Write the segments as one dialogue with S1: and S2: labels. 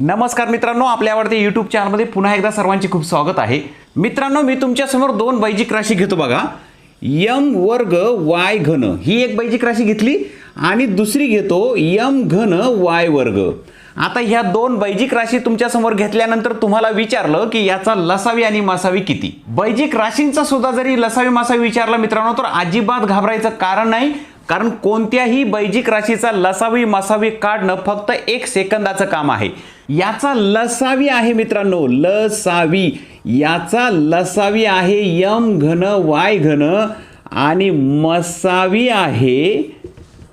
S1: नमस्कार मित्रांनो आपल्या आवडते यूट्यूब चॅनलमध्ये पुन्हा एकदा सर्वांचे खूप स्वागत आहे. मित्रांनो मी तुमच्यासमोर दोन बैजिक राशी घेतो बघा. यम वर्ग वाय घन. ही एक बैजिक राशी घेतली आणि दुसरी घेतो यम घन वाय वर्ग. आता ह्या दोन बैजिक राशी तुमच्यासमोर घेतल्यानंतर तुम्हाला विचारलं की याचा लसावी आणि मासावी किती? बैजिक राशींचा सुद्धा जरी लसावी मासावी विचारला मित्रांनो तर अजिबात घाबरायचं कारण नाही. कारण कोणत्याही बैजिक राशीचा लसावी मसावी काढणं फक्त एक सेकंदाचं काम आहे. याचा लसावी आहे मित्रांनो लसावी. याचा लसावी आहे यम घन वाय घन आणि मसावी आहे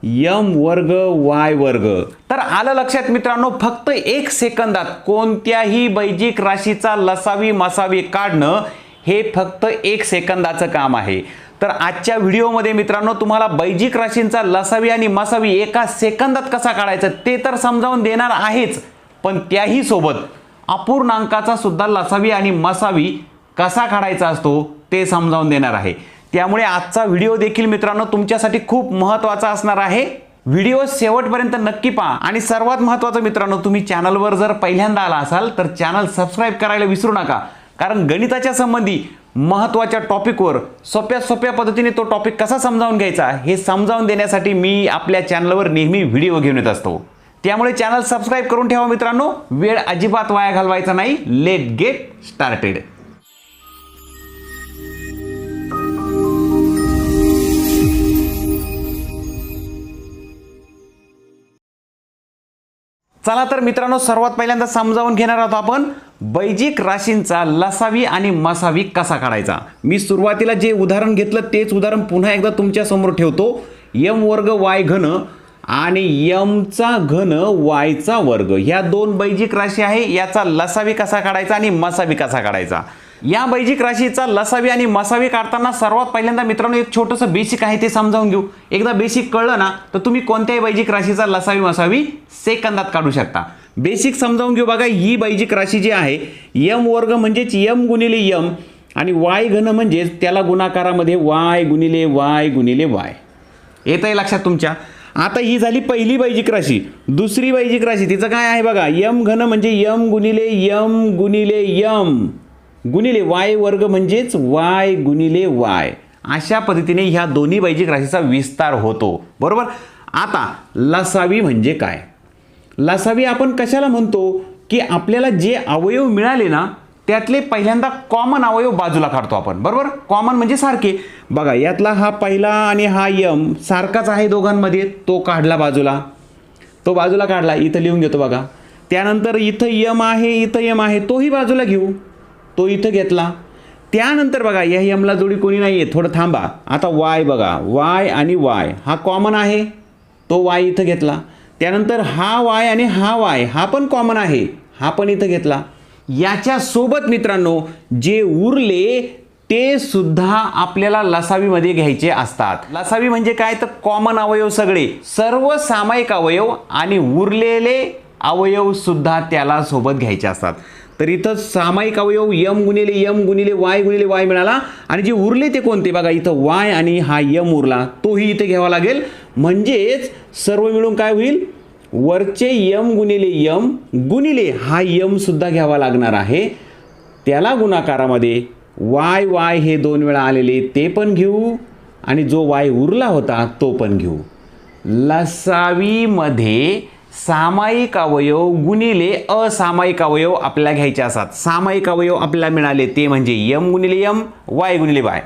S1: यम वर्ग वाय वर्ग. तर आलं लक्षात मित्रांनो फक्त एक सेकंदात कोणत्याही बैजिक राशीचा लसावी मसावी काढणं हे फक्त एक सेकंदाचं काम आहे. तर आजच्या व्हिडिओमध्ये मित्रांनो तुम्हाला बैजिक राशींचा लसावी आणि मसावी एका सेकंदात कसा काढायचा ते तर समजावून देणार आहेच पण त्याही सोबत अपूर्णांकाचा सुद्धा लसावी आणि मसावी कसा काढायचा असतो ते समजावून देणार आहे. त्यामुळे आजचा व्हिडिओ देखील मित्रांनो तुमच्यासाठी खूप महत्त्वाचा असणार आहे. व्हिडिओ शेवटपर्यंत नक्की पहा. आणि सर्वात महत्त्वाचं मित्रांनो तुम्ही चॅनलवर जर पहिल्यांदा आला असाल तर चॅनल सबस्क्राईब करायला विसरू नका. कारण गणिताच्या संबंधी महत्त्वाच्या टॉपिकवर सोप्या सोप्या पद्धतीने तो टॉपिक कसा समजावून घ्यायचा हे समजावून देण्यासाठी मी आपल्या चॅनलवर नेहमी व्हिडिओ घेऊन येत असतो. त्यामुळे चॅनल सबस्क्राईब करून ठेवा मित्रांनो. वेळ अजिबात वाया घालवायचा नाही. Let get started. चला तर मित्रांनो सर्वात पहिल्यांदा समजावून घेणार आहोत आपण. बैजिक राशींचा लसावी आणि मसावी कसा काढायचा? मी सुरुवातीला जे उदाहरण घेतलं तेच उदाहरण पुन्हा एकदा तुमच्यासमोर ठेवतो. यम वर्ग वाय घन आणि यमचा घन वायचा वर्ग. ह्या दोन बैजिक राशी आहे याचा लसावी कसा काढायचा आणि मसावी कसा काढायचा? या बैजिक राशीचा लसावी आणि मसावी काढताना सर्वात पहिल्यांदा मित्रांनो एक छोटंसं बेसिक आहे ते समजावून घेऊ. एकदा बेसिक कळलं ना तर तुम्ही कोणत्याही बैजिक राशीचा लसावी मसावी सेकंदात काढू शकता. बेसिक समजावून घेऊ बघा ही बैजिक राशी जी आहे यम वर्ग म्हणजेच यम गुणिले यम आणि वाय घन म्हणजेच त्याला गुणाकारामध्ये वाय गुणिले वाय गुणिले वाय. येत आहे लक्षात तुमच्या? आता ही झाली पहिली बैजिक राशी. दुसरी बैजिक राशी तिचं काय आहे बघा यम घन म्हणजे यम गुणिले यम गुणिले यम. गुणिले वाय वर्ग म्हणजेच वाय गुणिले वाय. अशा पद्धतीने ह्या दोन्ही बैजिक राशीचा विस्तार होतो. बरोबर? आता लसावी म्हणजे काय? लसावी आपण कशाला म्हणतो की आपल्याला जे अवयव मिळाले ना त्यातले पहिल्यांदा कॉमन अवयव बाजूला काढतो आपण. बरोबर? कॉमन म्हणजे सारखे. बघा यातला हा पहिला आणि हा यम सारखाच आहे दोघांमध्ये. तो काढला बाजूला. तो बाजूला काढला. इथं लिहून घेतो बघा. त्यानंतर इथं यम आहे इथं यम आहे. तोही बाजूला घेऊ. तो इथं घेतला. त्यानंतर बघा या यमला जोडी कोणी नाही आहे थोडं थांबा. आता वाय बघा. वाय आणि वाय हा कॉमन आहे. तो वाय इथं घेतला. त्यानंतर हा वाय आणि हा वाय हा पण कॉमन आहे. हा पण इथं घेतला. याच्यासोबत मित्रांनो जे उरले ते सुद्धा आपल्याला लसावीमध्ये घ्यायचे असतात. लसावी म्हणजे काय? तर कॉमन अवयव सगळे. सर्व सामायिक अवयव आणि उरलेले अवयव सुद्धा त्याला सोबत घ्यायचे असतात. तर इथं सामायिक अवयव यम गुणिले यम गुणिले वाय गुणिले वाय मिळाला. आणि जे उरले ते कोणते? बघा इथं वाय आणि हा यम उरला. तोही इथे घ्यावा लागेल. म्हणजेच सर्व मिळून काय होईल? वरचे यम गुणिले यम गुणिले हा यम सुद्धा घ्यावा लागणार आहे. त्याला गुणाकारामध्ये वाय वाय हे दोन वेळा आलेले ते पण घेऊ. आणि जो वाय उरला होता तो पण घेऊ. लसावीमध्ये सामायिक अवयव गुणिले असामायिक अवयव आपल्याला घ्यायचे असतात. सामायिक अवयव आपल्याला मिळाले ते म्हणजे यम गुणिले यम वाय गुणिले वाय.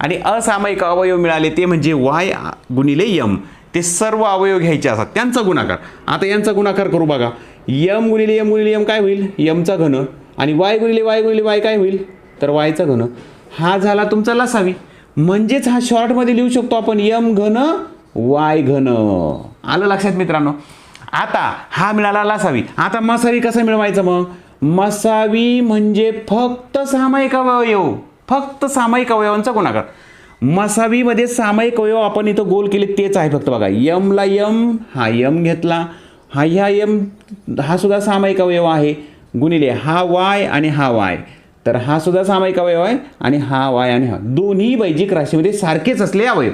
S1: आणि असामायिक अवयव मिळाले ते म्हणजे वाय गुणिले यम. ते सर्व अवयव घ्यायचे असतात. त्यांचा गुणाकार. आता यांचा गुणाकार करू बघा. यम गुणिले यम गुणिले यम काय होईल? यमचा घन. आणि वाय गुणिले वाय गुणिले वाय काय होईल? तर वायचा घन. हा झाला तुमचा लसावी. म्हणजेच हा शॉर्टमध्ये लिहू शकतो आपण यम घन वाय घन. आलं लक्षात मित्रांनो? आता हा मिळाला लसावी. आता मसावी कसं मिळवायचं मग? मसावी म्हणजे फक्त सामायिक अवयव. फक्त सामायिक अवयवांचा गुणाकार. मसावीमध्ये सामायिक अवयव आपण इथं गोल केले तेच आहे फक्त बघा. यमला यम हा यम घेतला. हा ह्या यम हा सुद्धा सामायिक अवयव आहे. गुणिले हा वाय आणि हा वाय तर हा सुद्धा सामायिक अवयव आहे आणि हा वाय आणि हा. दोन्ही बैजिक राशीमध्ये सारखेच असले अवयव.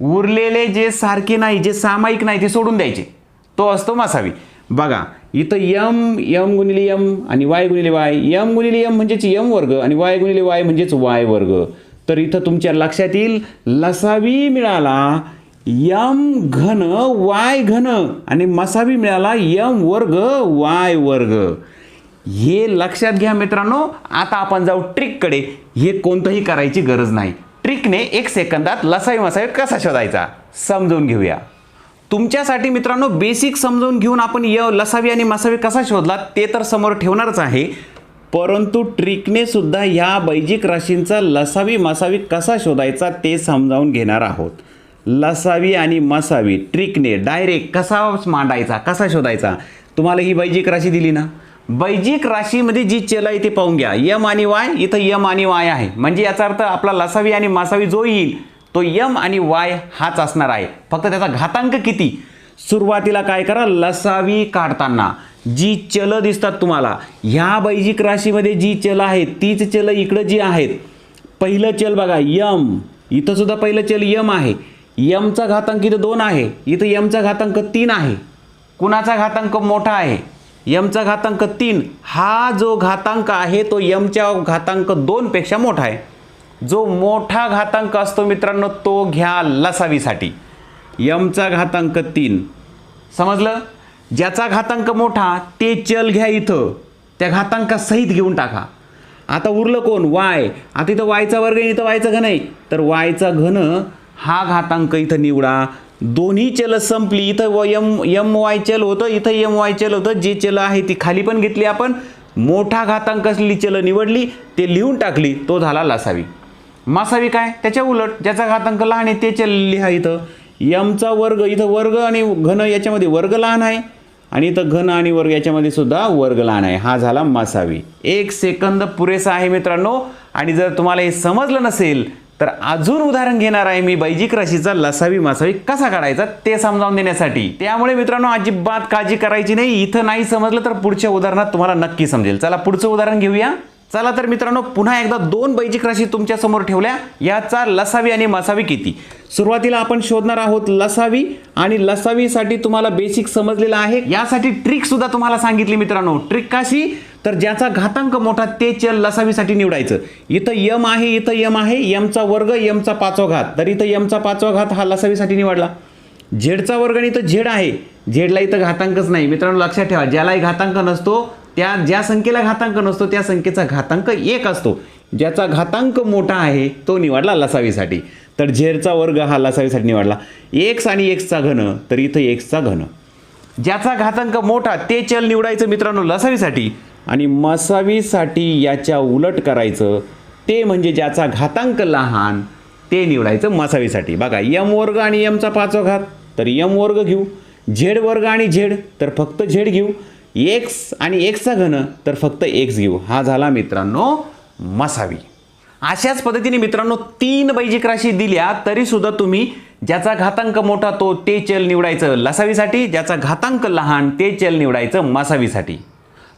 S1: उरलेले जे सारखे नाही जे सामायिक नाही ते सोडून द्यायचे. तो असतो मासावी. बघा इथं यम यम गुणिले यम आणि वाय गुणिले वाय. यम गुणिले यम म्हणजेच यम वर्ग आणि वाय गुणिले वाय म्हणजेच वाय वर्ग. तर इथं तुमच्या लक्षात येईल लसावी मिळाला यम घन वाय घन आणि मसावी मिळाला यम वर्ग वाय वर्ग. हे लक्षात घ्या मित्रांनो आता आपण जाऊ ट्रिककडे. हे कोणतंही करायची गरज नाही. ट्रिकने एक सेकंदात लसावी मसावी कसा शोधायचा? समजून घेऊया. तुमच्यासाठी मित्रांनो बेसिक समजून घेऊन आपण य लसावी आणि मसावी कसा शोधला ते तर समोर ठेवणारच आहे. परंतु ट्रिकने सुद्धा ह्या बैजिक राशींचा लसावी मसावी कसा शोधायचा ते समजावून घेणार आहोत. लसावी आणि मसावी ट्रिकने डायरेक्ट कसा मांडायचा कसा शोधायचा? तुम्हाला ही बैजिक राशी दिली ना? बैजिक राशीमध्ये जी चल आहे ते पाहून घ्या. यम आणि वाय इथं यम आणि वाय आहे. म्हणजे याचा अर्थ आपला लसावी आणि मासावी जो येईल तो यम आणि वाय हाच असणार आहे. फक्त त्याचा घातांक किती? सुरुवातीला काय करा? लसावी काढताना. जी चल दिसतात तुम्हाला ह्या बैजिक राशीमध्ये जी चल आहेत तीच चल इकडं जी आहेत. पहिलं चल बघा यम. इथं सुद्धा पहिलं चल यम आहे. यमचा घातांक इथं दोन आहे. इथं यमचा घातांक तीन आहे. कुणाचा घातांक मोठा आहे? यमचा घातांक तीन. हा जो घातांक आहे तो यमच्या घातांक दोनपेक्षा मोठा आहे. जो मोठा घातांक असतो मित्रांनो तो घ्या लसावीसाठी. यमचा घातांक तीन. समजलं? ज्याचा घातांक मोठा ते चल घ्या इथं. त्या घातांकासहित घेऊन टाका. आता उरलं कोण? वाय. आता इथं वायचा वर्ग आहे, इथं वायचा घन आहे. तर वायचा घन हा घातांक इथं निवडा. दोन्ही चल संपली. इथं व यम यम वाय चल होतं इथं यम वाय चल होतं. जे चल आहे ती खाली पण घेतली आपण. मोठा घातांक असलेली चल निवडली ते लिहून टाकली तो झाला लासावी. मासावी काय? त्याच्या उलट ज्याचा घातांक लहान आहे ते लिहा इथं. यमचा वर्ग इथं वर्ग आणि घन याच्यामध्ये वर्ग लहान आहे. आणि इथं घन आणि वर्ग याच्यामध्ये सुद्धा वर्ग लहान आहे. हा झाला मासावी. एक सेकंद पुरेसा आहे मित्रांनो. आणि जर तुम्हाला हे समजलं नसेल तर अजून उदाहरण घेणार आहे मी बैजिक राशीचा लसावी मासावी. कसा काढायचा? ते समजावून देण्यासाठी. त्यामुळे मित्रांनो अजिबात काळजी करायची नाही. इथं नाही समजलं तर पुढच्या उदाहरणात तुम्हाला नक्की समजेल. चला पुढचं उदाहरण घेऊया. चला तर मित्रांनो पुन्हा एकदा दोन बैजिक राशी तुमच्यासमोर ठेवल्या. याचा लसावी आणि मसावी किती? सुरुवातीला आपण शोधणार आहोत लसावी आणि लसावीसाठी तुम्हाला बेसिक समजलेलं आहे. यासाठी ट्रिक सुद्धा तुम्हाला सांगितली मित्रांनो. ट्रिक कशी तर ज्याचा घातांक मोठा ते चल लसावीसाठी निवडायचं. इथं यम आहे इथं यम आहे यमचा वर्ग यमचा पाचवा घात. तर इथं यमचा पाचवा घात हा लसावीसाठी निवडला. झेडचा वर्ग आणि इथं झेड आहे. झेडला इथं घातांकच नाही. मित्रांनो लक्षात ठेवा. ज्यालाही घातांक नसतो त्या ज्या संख्येला घातांक नसतो त्या संख्येचा घातांक एक असतो. ज्याचा घातांक मोठा आहे तो निवडला लसावीसाठी. तर झेडचा वर्ग हा लसावीसाठी निवडला. एक्स आणि एक्सचा घन तर इथं एक्सचा घन. ज्याचा घातांक मोठा ते चल निवडायचं मित्रांनो लसावीसाठी. आणि मसावीसाठी याच्या उलट करायचं ते म्हणजे ज्याचा घातांक लहान ते निवडायचं मसावीसाठी. बघा यम वर्ग आणि यमचा पाचवा घात तर यम वर्ग घेऊ. झेड वर्ग आणि झेड तर फक्त झेड घेऊ. एक्स आणि एक्सचा घन तर फक्त एक्स घेऊ. हा झाला मित्रांनो मसावी. अशाच पद्धतीने मित्रांनो तीन बैजिक राशी दिल्या तरी सुद्धा तुम्ही ज्याचा घातांक मोठा तो ते चल निवडायचं लसावीसाठी ज्याचा घातांक लहान ते चल निवडायचं मसावीसाठी.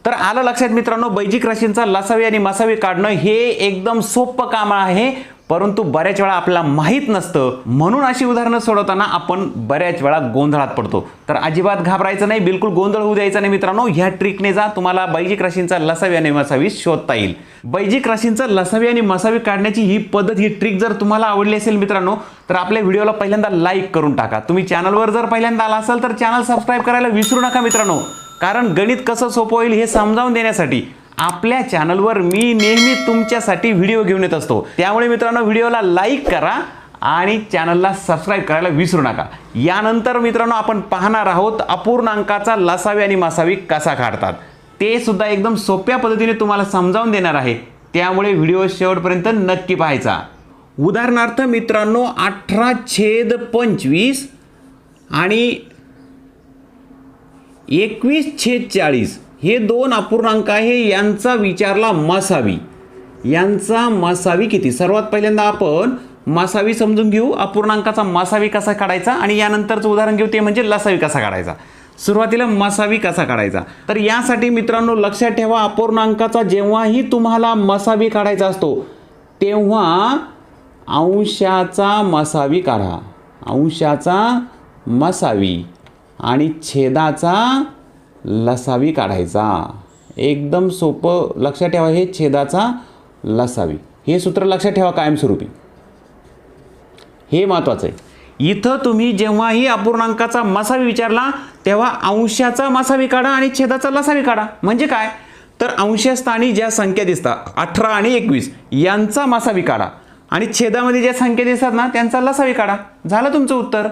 S1: तर आलं लक्षात मित्रांनो बैजिक राशींचा लसावी आणि मसावी काढणं हे एकदम सोपं काम आहे. परंतु बऱ्याच वेळा आपल्याला माहीत नसतं. म्हणून अशी उदाहरणं सोडवताना आपण बऱ्याच वेळा गोंधळात पडतो. तर अजिबात घाबरायचं नाही बिलकुल गोंधळ होऊ द्यायचा नाही मित्रांनो. ह्या ट्रिकने जा तुम्हाला बैजिक राशींचा लसावी आणि मसावी शोधता येईल. बैजिक राशींचा लसावी आणि मसावी काढण्याची ही पद्धत ही ट्रिक जर तुम्हाला आवडली असेल मित्रांनो तर आपल्या व्हिडिओला पहिल्यांदा लाईक करून टाका. तुम्ही चॅनलवर जर पहिल्यांदा आला असाल तर चॅनल सबस्क्राईब करायला विसरू नका मित्रांनो. कारण गणित कसं सोपं होईल हे समजावून देण्यासाठी आपल्या चॅनलवर मी नेहमी तुमच्यासाठी व्हिडिओ घेऊन येत असतो. त्यामुळे मित्रांनो व्हिडिओला लाईक करा आणि चॅनलला सबस्क्राईब करायला विसरू नका. यानंतर मित्रांनो आपण पाहणार आहोत अपूर्णांकाचा लसावी आणि मासावी कसा काढतात. ते सुद्धा एकदम सोप्या पद्धतीने तुम्हाला समजावून देणार आहे. त्यामुळे व्हिडिओ शेवटपर्यंत नक्की पाहायचा. उदाहरणार्थ मित्रांनो अठरा छेद पंचवीस आणि एकवीस छेद चाळीस. हे दोन अपूर्णांक आहे यांचा विचारला मसावी. यांचा मसावी किती? सर्वात पहिल्यांदा आपण मसावी समजून घेऊ. अपूर्णांकाचा मसावी कसा काढायचा आणि यानंतरचं उदाहरण घेऊ ते म्हणजे लसावी कसा काढायचा. सुरुवातीला मसावी कसा काढायचा? तर यासाठी मित्रांनो लक्षात ठेवा अपूर्णांकाचा जेव्हाही तुम्हाला मसावी काढायचा असतो तेव्हा अंशाचा मसावी काढा. अंशाचा मसावी आणि छेदाचा लसावी काढायचा. एकदम सोपं लक्षात ठेवा हे छेदाचा लसावी. हे सूत्र लक्षात ठेवा कायमस्वरूपी. हे महत्त्वाचं आहे. इथं तुम्ही जेव्हाही अपूर्णांकाचा मसावी विचारला तेव्हा अंशाचा मसावी काढा आणि छेदाचा लसावी काढा. म्हणजे काय? तर अंशस्थानी ज्या संख्या दिसतात अठरा आणि एकवीस यांचा मसावी काढा. आणि छेदामध्ये ज्या संख्या दिसतात ना त्यांचा लसावी काढा. झालं तुमचं उत्तर?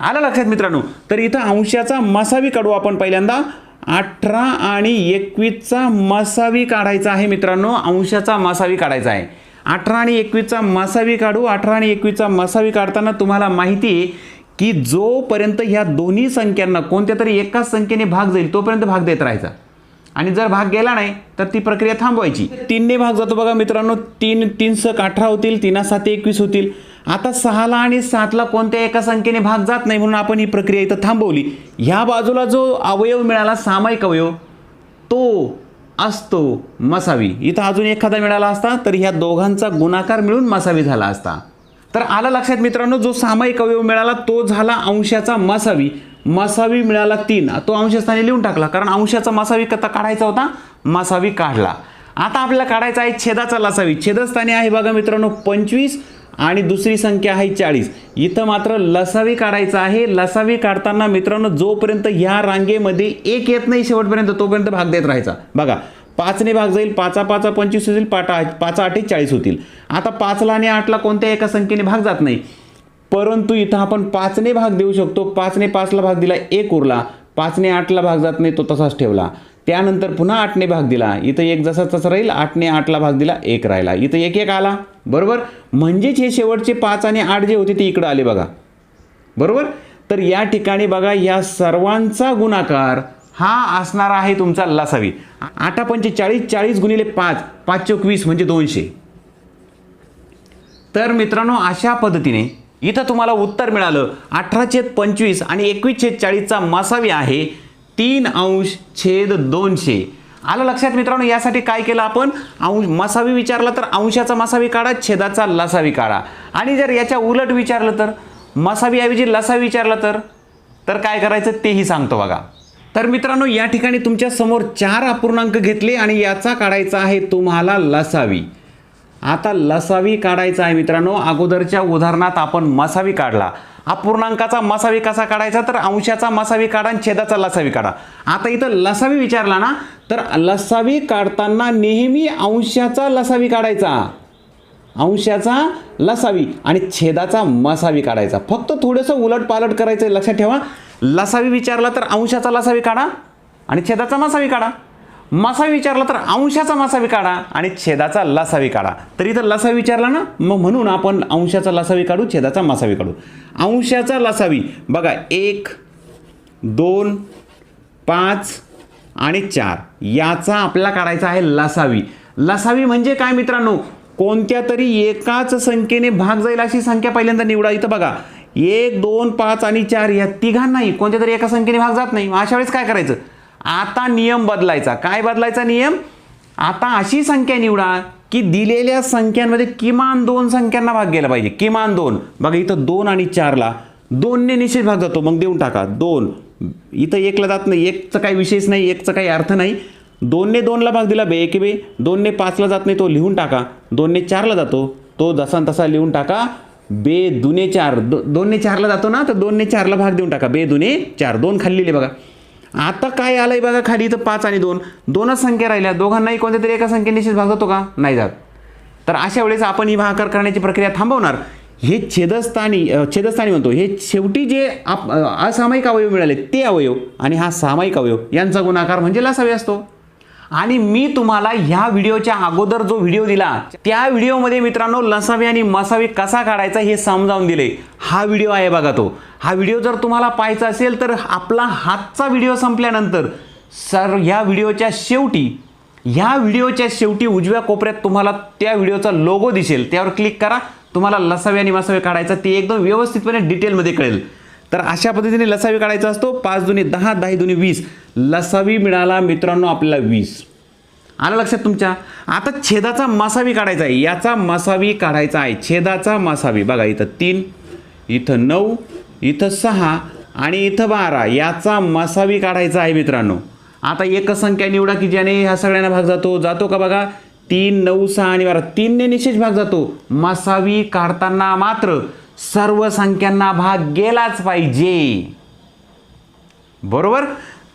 S1: आलं लक्षात मित्रांनो? तर इथं अंशाचा मसावी काढू आपण पहिल्यांदा. अठरा आणि एकवीसचा मसावी काढायचा आहे मित्रांनो. अंशाचा मसावी काढायचा आहे. अठरा आणि एकवीसचा मसावी काढू. अठरा आणि एकवीसचा मसावी काढताना तुम्हाला माहिती आहे की जोपर्यंत ह्या दोन्ही संख्यांना कोणत्या तरी एकाच संख्येने भाग जाईल तोपर्यंत भाग देत राहायचा. आणि जर भाग गेला नाही तर ती प्रक्रिया थांबवायची. तीनने भाग जातो बघा मित्रांनो. तीन तीन सक अठरा होतील तीना सात एकवीस होतील. आता सहाला आणि सातला कोणत्या एका संख्येने भाग जात नाही म्हणून आपण ही प्रक्रिया इथं थांबवली. ह्या बाजूला जो अवयव मिळाला सामायिक अवयव तो असतो मसावी. इथं अजून एखादा मिळाला असता तर ह्या दोघांचा गुणाकार मिळून मसावी झाला असता. तर आलं लक्षात मित्रांनो जो सामायिक अवयव मिळाला तो झाला अंशाचा मसावी. मसावी मिळाला तीन. तो अंशस्थानी लिहून टाकला कारण अंशाचा मसावी कथा काढायचा होता मसावी काढला. आता आपल्याला काढायचा आहे छेदाचा लसावी. छेदस्थानी आहे बघा मित्रांनो पंचवीस आणि दुसरी संख्या आहे चाळीस. इथं मात्र लसावी काढायचा आहे. लसावी काढताना मित्रांनो जोपर्यंत ह्या रांगेमध्ये एक येत नाही शेवटपर्यंत तोपर्यंत भाग देत राहायचा. बघा पाचने भाग जाईल पाचा पाचा पंचवीस होतील पाटा पाचा आठे चाळीस होतील. आता पाचला आणि आठला कोणत्या एका संख्येने भाग जात नाही? परंतु इथं आपण पाचने भाग देऊ शकतो. पाचने पाचला भाग दिला एक उरला. पाचने आठला भाग जात नाही तो तसाच ठेवला. त्यानंतर पुन्हा आठने भाग दिला. इथं एक जसा तसा राहील आठने आठला भाग दिला एक राहिला. इथं एक एक आला. बरोबर? म्हणजेच हे शेवटचे पाच आणि आठ जे होते ते इकडं आले बघा. बरोबर? तर या ठिकाणी बघा या सर्वांचा गुणाकार हा असणार आहे तुमचा लसावी. आठा पंचे चाळीस चाळीस गुणिले पाच पाच चोकवीस म्हणजे दोनशे. तर मित्रांनो अशा पद्धतीने इथं तुम्हाला उत्तर मिळालं. अठरा छेद पंचवीस आणि एकवीस छेद चाळीसचा मसावी आहे. तीन अंश छेद दोनशे. आलं लक्षात मित्रांनो? यासाठी काय केलं आपण? अंश मसावी विचारला तर अंशाचा मसावी काढा छेदाचा लसावी काढा. आणि जर याच्या उलट विचारलं तर मसावीऐवजी लसावी विचारलं तर तर काय करायचं तेही सांगतो बघा. तर मित्रांनो या ठिकाणी तुमच्यासमोर चार अपूर्णांक घेतले आणि याचा काढायचा आहे तुम्हाला लसावी. आता लसावी काढायचा आहे मित्रांनो. अगोदरच्या उदाहरणात आपण मसावी काढला. अपूर्णांकाचा मसावी कसा काढायचा तर अंशाचा मसावी काढा आणि छेदाचा लसावी काढा. आता इथं लसावी विचारला ना तर लसावी काढताना नेहमी अंशाचा लसावी काढायचा. अंशाचा लसावी आणि छेदाचा मसावी काढायचा. फक्त थोडंसं उलट पालट करायचं लक्षात ठेवा. लसावी विचारला तर अंशाचा लसावी काढा आणि छेदाचा मसावी काढा. मासा विचारला तर अंशाचा मासावी काढा आणि छेदाचा लसावी काढा. तर इथं लसावी विचारला ना मग म्हणून आपण अंशाचा लसावी काढू छेदाचा मासावी काढू. अंशाचा लसावी बघा एक दोन पाच आणि चार. याचा आपल्याला काढायचा आहे लसावी लसावी म्हणजे काय मित्रांनो? कोणत्या तरी एकाच संख्येने भाग जाईल अशी संख्या पहिल्यांदा निवडा. इथं बघा एक दोन पाच आणि चार या तिघांनाही कोणत्या तरी एका संख्येने भाग जात नाही. अशा वेळेस काय करायचं? आता नियम बदलायचा. काय बदलायचा नियम? आता अशी संख्या निवडा की दिलेल्या संख्यांमध्ये किमान दोन संख्यांना भाग गेला पाहिजे. किमान दोन. बघा इथं दोन आणि चारला दोनने निश्चित भाग जातो. मग देऊन टाका. दोन. इथं एकला जात नाही. एकचं काही विशेष नाही. एकचं काही अर्थ नाही. दोनने दोनला भाग दिला बे एक बे. दोनने पाचला जात नाही तो लिहून टाका. दोनने चारला जातो. तो जसा तसा लिहून टाका. बे दुने चार. दो दोनने चारला जातो ना तर दोनने चारला भाग देऊन टाका. बे दुने चार. दोन खाल्लेले बघा. आता काय आलंय बघा खाली इथं पाच आणि दोन. दोनच संख्या राहिल्या. दोघांनाही कोणत्या तरी एका संख्येने निश्चित भाग जातो का? नाही जात. तर अशा वेळेस आपण ही भागाकार करण्याची प्रक्रिया थांबवणार. हे छेदस्थानी छेदस्थानी म्हणतो. हे शेवटी जे आप- असामायिक अवयव मिळाले ते अवयव आणि हा सामायिक अवयव यांचा गुणाकार म्हणजे लसावी असतो. आणि मी तुम्हाला ह्या व्हिडिओच्या अगोदर जो व्हिडिओ दिला त्या व्हिडिओमध्ये मित्रांनो लसावी आणि मसावी कसा काढायचा हे समजावून दिले. हा व्हिडिओ आहे बघा तो. हा व्हिडिओ जर तुम्हाला पाहायचा असेल तर आपला हातचा व्हिडिओ संपल्यानंतर सर ह्या व्हिडिओच्या शेवटी ह्या व्हिडिओच्या शेवटी उजव्या कोपऱ्यात तुम्हाला त्या व्हिडिओचा लोगो दिसेल. त्यावर क्लिक करा. तुम्हाला लसावी आणि मसावी काढायचा ते एकदम व्यवस्थितपणे डिटेलमध्ये कळेल. तर अशा पद्धतीने लसावी काढायचा असतो. पाच दुने दहा दहा दुने वीस. लसावी मिळाला मित्रांनो आपल्याला वीस. आलं लक्षात तुमच्या? आता छेदाचा मसावी काढायचा आहे. याचा मसावी काढायचा आहे. छेदाचा मसावी. बघा इथं तीन इथं नऊ इथं सहा आणि इथं बारा. याचा मसावी काढायचा आहे मित्रांनो. आता एक संख्या निवडा की ज्याने ह्या सगळ्यांना भाग जातो? जातो का बघा? तीन नऊ सहा आणि बारा. तीनने निशेष भाग जातो. मसावी काढताना मात्र सर्व संख्यांना भाग गेलाच पाहिजे. बरोबर?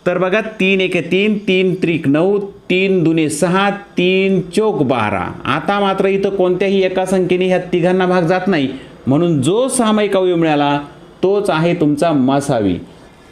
S1: तर बघा तीन एक तीन तीन त्रिक नऊ तीन दुने सहा तीन चोक बारा. आता मात्र इथं कोणत्याही एका संख्येने ह्या तिघांना भाग जात नाही. म्हणून जो सामायिक अवयव मिळाला तोच आहे तुमचा मसावी.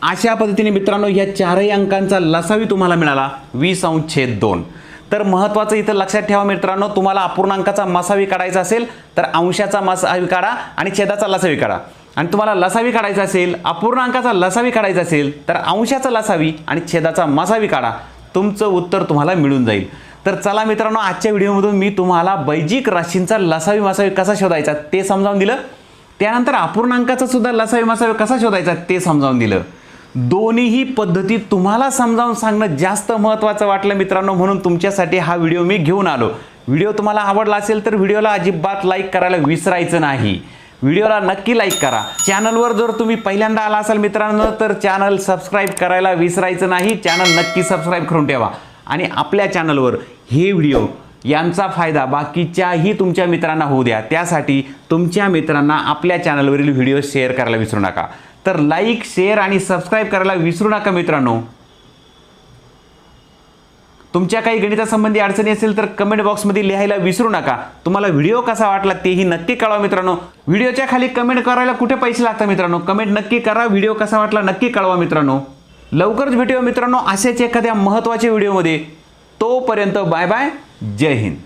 S1: अशा पद्धतीने मित्रांनो ह्या चारही अंकांचा लसावी तुम्हाला मिळाला. वीस अंश छेद दोन. तर महत्त्वाचं इथं लक्षात ठेवा मित्रांनो तुम्हाला अपूर्णांकाचा मसावी काढायचा असेल तर अंशाचा मसावी काढा आणि छेदाचा लसावी काढा आणि तुम्हाला लसावी काढायचा असेल अपूर्णांकाचा लसावी काढायचा असेल तर अंशाचा लसावी आणि छेदाचा मसावी काढा तुमचं उत्तर तुम्हाला मिळून जाईल. तर चला मित्रांनो आजच्या व्हिडिओमधून मी तुम्हाला बैजिक राशींचा लसावी मसावी कसा शोधायचा ते समजावून दिलं. त्यानंतर अपूर्णांकाचा सुद्धा लसावी मसावी कसा शोधायचा ते समजावून दिलं. दोन्हीही पद्धती तुम्हाला समजावून सांगणं जास्त महत्त्वाचं वाटलं मित्रांनो म्हणून तुमच्यासाठी हा व्हिडिओ मी घेऊन आलो. व्हिडिओ तुम्हाला आवडला असेल तर व्हिडिओला अजिबात लाईक करायला विसरायचं नाही. व्हिडिओला नक्की लाईक करा. चॅनलवर जर तुम्ही पहिल्यांदा आला असाल मित्रांनो तर चॅनल सबस्क्राईब करायला विसरायचं नाही. चॅनल नक्की सबस्क्राईब करून ठेवा. आणि आपल्या चॅनलवर हे व्हिडिओ यांचा फायदा बाकीच्याही तुमच्या मित्रांना होऊ द्या. त्यासाठी तुमच्या मित्रांना आपल्या चॅनलवरील व्हिडिओ शेअर करायला विसरू नका. तर लाईक शेअर आणि सबस्क्राईब करायला विसरू नका मित्रांनो. तुमच्या काही गणितासंबंधी अडचणी असेल तर कमेंट बॉक्समध्ये लिहायला विसरू नका. तुम्हाला व्हिडिओ कसा वाटला तेही नक्की कळवा मित्रांनो. व्हिडिओच्या खाली कमेंट करायला कुठे पैसे लागतात मित्रांनो? कमेंट नक्की करा. व्हिडिओ कसा वाटला नक्की कळवा मित्रांनो. लवकरच भेटूया मित्रांनो असेच एखाद्या महत्त्वाच्या व्हिडिओमध्ये तोपर्यंत बाय बाय जय हिंद.